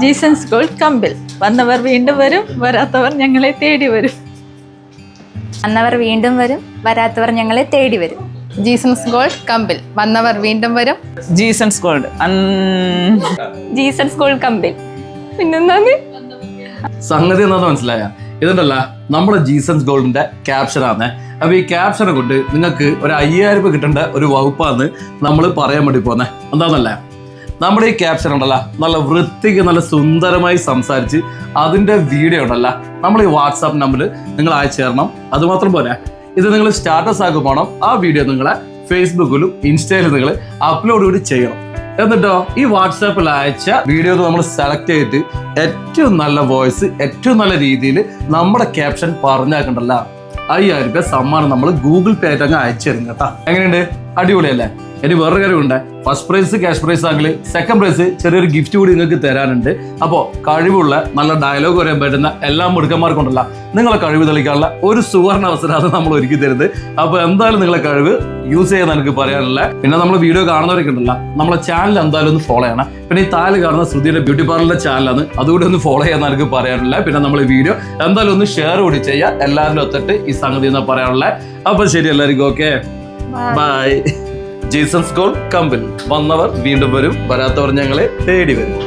Jeesons school കമ്പിൽ. വന്നവർ വീണ്ടും വരും വരാത്തവർ ഞങ്ങളെ തേടി വരും. വന്നവർ വീണ്ടും വരും വരാത്തവർ ഞങ്ങളെ തേടി വരും. ജീസൺസ് ഗോൾഡ് കമ്പിൽ. വന്നവർ വീണ്ടും വരും. Jeesons gold Jeesons gold Kambil. പിന്നെന്താണ്? സംഗതി എന്നാ മനസ്സിലായ? ഇതുണ്ടല്ല നമ്മുടെ ജീസൻസ് ഗോൾഡിന്റെ ക്യാപ്ഷൻ ആണ് അപ്പൊ ഈ ക്യാപ്ഷനെ കൊണ്ട് നിങ്ങൾക്ക് ഒരു അയ്യായിരം രൂപ കിട്ടേണ്ട ഒരു വകുപ്പാന്ന് നമ്മൾ പറയാൻ വേണ്ടി പോന്നെ. എന്താന്നല്ലേ? നമ്മുടെ ഈ ക്യാപ്ഷൻ ഉണ്ടല്ലോ നല്ല വൃത്തിക്ക് നല്ല സുന്ദരമായി സംസാരിച്ച് അതിന്റെ വീഡിയോ ഉണ്ടല്ലോ നമ്മൾ ഈ വാട്സാപ്പ് നമ്പറിൽ നിങ്ങൾ അയച്ചു തരണം. അതുമാത്രം പോരാ ഇത് നിങ്ങൾ സ്റ്റാറ്റസ് ആക്കി പോകണം ആ വീഡിയോ നിങ്ങളെ ഫേസ്ബുക്കിലും ഇൻസ്റ്റയിലും നിങ്ങൾ അപ്ലോഡ് കൂടി ചെയ്യണം. എന്നിട്ടോ ഈ വാട്സാപ്പിൽ അയച്ച വീഡിയോ നമ്മൾ സെലക്ട് ചെയ്തിട്ട് ഏറ്റവും നല്ല വോയിസ് ഏറ്റവും നല്ല രീതിയിൽ നമ്മുടെ ക്യാപ്ഷൻ പറഞ്ഞാക്കണ്ടല്ല അയ്യായിരം രൂപ സമ്മാനം നമ്മൾ ഗൂഗിൾ പേ ആയിട്ട് അങ്ങ് അയച്ചു തരും കേട്ടോ എങ്ങനെയുണ്ട്? അടിപൊളിയല്ലേ? ഇനി വേറൊരു കാര്യമുണ്ട്. ഫസ്റ്റ് പ്രൈസ് ക്യാഷ് പ്രൈസ് ആണെങ്കിൽ സെക്കൻഡ് പ്രൈസ് ചെറിയൊരു ഗിഫ്റ്റ് കൂടി നിങ്ങൾക്ക് തരാനുണ്ട്. അപ്പോൾ കഴിവുള്ള നല്ല ഡയലോഗ് പറയാൻ പറ്റുന്ന എല്ലാ മിടുക്കന്മാർക്കുണ്ടല്ല. നിങ്ങളെ കഴിവ് തെളിക്കാനുള്ള ഒരു സുവർണ അവസരമാണ് നമ്മൾ ഒരുക്കി തരുന്നത്. അപ്പോൾ എന്തായാലും നിങ്ങളെ കഴിവ് യൂസ് ചെയ്യാൻ എനിക്ക് പറയാനുള്ള പിന്നെ നമ്മൾ വീഡിയോ കാണുന്നവരൊക്കെ ഉണ്ടല്ല നമ്മളെ ചാനൽ എന്തായാലും ഒന്ന് ഫോളോ ചെയ്യണം. പിന്നെ ഈ താൽ കാണുന്ന ശ്രുതിയുടെ ബ്യൂട്ടി പാർലറിന്റെ ചാനലാണ് അതുകൂടി ഒന്ന് ഫോളോ ചെയ്യാൻ എനിക്ക് പറയാനുള്ള പിന്നെ നമ്മൾ ഈ വീഡിയോ എന്തായാലും ഒന്ന് ഷെയർ കൂടി ചെയ്യുക എല്ലാവരും ഒത്തിട്ട് ഈ സംഗതി എന്ന് പറയാനുള്ള അപ്പോൾ ശരി എല്ലാവർക്കും okay bye Jeesons gold Kambil വന്നവർ വീണ്ടും വരും വരാത്തവർ ഞങ്ങളെ തേടി വരും.